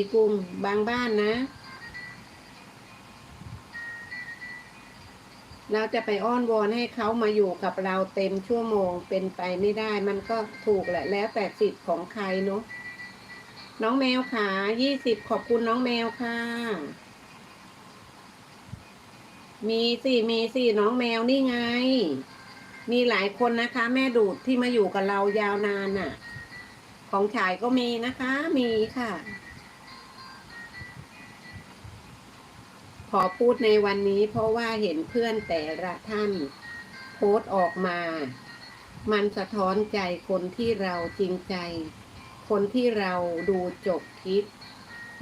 ีกรุงบางบ้านนะ เราจะไปอ้อนวอนให้เขามาอยู่กับเราเต็มชั่วโมงเป็นไปไม่ได้ มันก็ถูกแหละ แล้วแต่สิทธิ์ของใครเนาะน้องแมวขายี่สิบขอบคุณน้องแมวค่ะ มีสิมีสิน้องแมวนี่ไง มีหลายคนนะคะ แม่ดูดที่มาอยู่กับเรายาวนานน่ะ ของฉายก็มีนะคะ มีค่ะ ขอพูดในวันนี้เพราะว่าเห็นเพื่อนแต่ละท่าน โพสต์ออกมา มันสะท้อนใจคนที่เราจริงใจ คนที่เราดูจบคลิป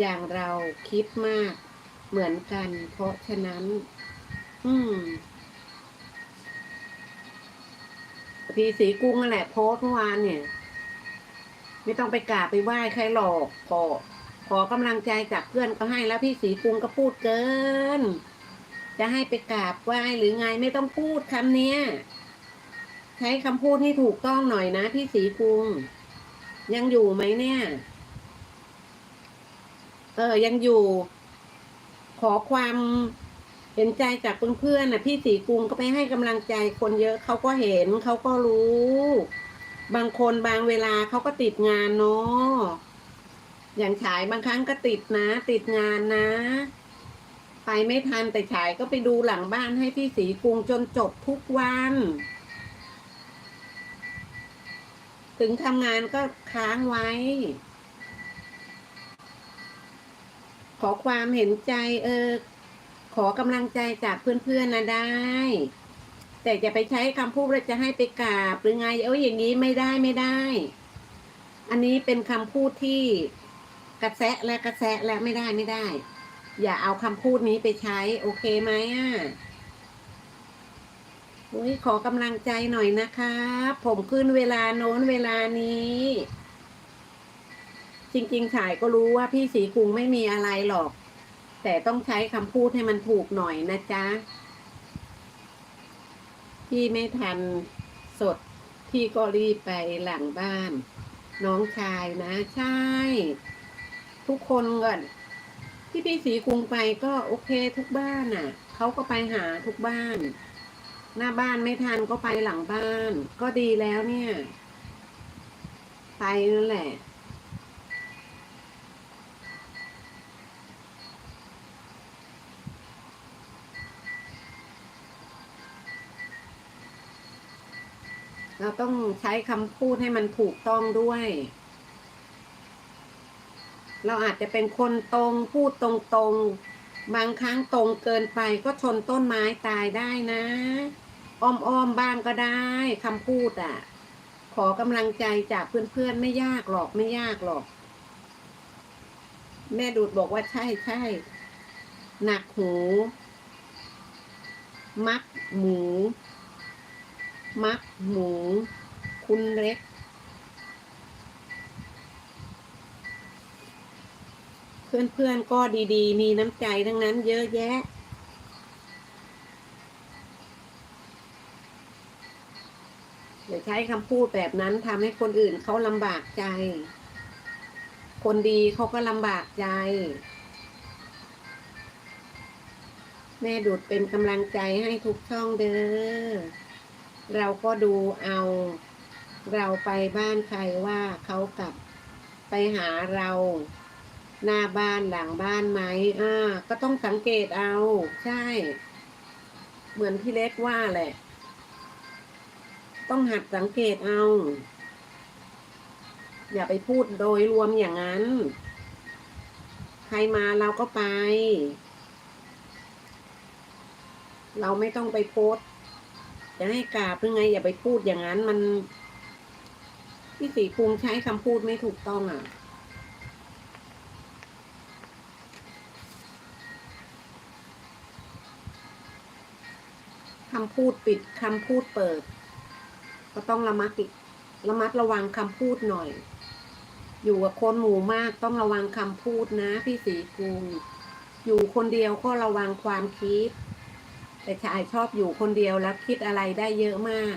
อย่างเราคิดมากเหมือนกัน เพราะฉะนั้น อืมพีสีกุ้งนั่นแหละโพสต์เมื่อวานเนี่ย ไม่ต้องไปกราบไปไหว้ใครหรอกขอ ขอกำลังใจจากเพื่อนก็ให้แล้วพี่สีกุงก็พูดเกิน จะให้ไปกราบไหว้หรือไงไม่ต้องพูดคำเนี้ย ใช้คำพูดให้ถูกต้องหน่อยนะ พี่สีกุง ยังอยู่ไหมเนี่ย เออ ยังอยู่ ขอความเห็นใจจากเพื่อนๆน่ะพี่สีกรุงก็ไปให้กำลังใจคนเยอะเขาก็เห็นเขาก็รู้ บางคนบางเวลาเขาก็ติดงานเนาะ อย่างฉายบางครั้งก็ติดนะ ติดงานนะ ไปไม่ทันแต่ฉายก็ไปดูหลังบ้านให้พี่สีกรุงจนจบทุกวัน ถึงทำงานก็ค้างไว้ ขอความเห็นใจเออ ขอกำลังใจจากเพื่อนๆนะได้ แต่จะไปใช้คำพูดแล้วจะให้ไปกราบหรือไง เอ้ยอย่างนี้ไม่ได้ไม่ได้อันนี้เป็นคำพูดที่ กระแสะและกระแสะและไม่ได้ไม่ได้ อย่าเอาคำพูดนี้ไปใช้ โอเคไหมอะโอ้ยขอกำลังใจหน่อยนะคะผมขึ้นเวลาโน้นเวลานี้ จริงๆ ฉายก็รู้ว่าพี่สีกุงไม่มีอะไรหรอก แต่ต้องใช้คำพูดให้มันถูกหน่อยนะจ๊ะ พี่ไม่ทันสด พี่ก็รีบไปหลังบ้าน น้องชายนะ ใช่ ทุกคนก่อนที่พี่สีกรุงไปก็โอเคทุกบ้านน่ะเขาก็ไปหาทุกบ้าน หน้าบ้านไม่ทันก็ไปหลังบ้าน ก็ดีแล้วเนี่ย ไปนั่นแหละเราต้องใช้คำพูดให้มันถูกต้องด้วย เราอาจจะเป็นคนตรงพูดตรงๆ บางครั้งตรงเกินไปก็ชนต้นไม้ตายได้นะอ้อมๆบ้างก็ได้คำพูดอะ ขอกำลังใจจากเพื่อนๆไม่ยากหรอกไม่ยากหรอก แม่ดูดบอกว่าใช่ใช่หนักหู มักหมู มักหมู คุณเล็ก เพื่อนๆก็ดีๆ มีน้ำใจทั้งนั้นเยอะแยะ อย่าใช้คำพูดแบบนั้นทำให้คนอื่นเขาลำบากใจ คนดีเขาก็ลำบากใจ แม่ดูดเป็นกำลังใจให้ทุกช่องเด้อ เราก็ดูเอาเราไปบ้านใครว่าเขากลับไปหาเรา หน้าบ้านหลังบ้านไหมอ่า ก็ต้องสังเกตเอา ใช่ เหมือนพี่เล็กว่าแหละ ต้องหัดสังเกตเอา อย่าไปพูดโดยรวมอย่างนั้น ใครมาเราก็ไป เราไม่ต้องไปโพสจะให้กราบหรือไง อย่าไปพูดอย่างนั้นมัน พี่สีภูมิใช้คำพูดไม่ถูกต้องอะ คำพูดปิดคำพูดเปิด ก็ต้องระมัดติดระมัดระวังคำพูดหน่อย อยู่กับคนหมู่มากต้องระวังคำพูดนะพี่สีกูอยู่คนเดียวก็ระวังความคิด แต่ชายชอบอยู่คนเดียวแล้วคิดอะไรได้เยอะมาก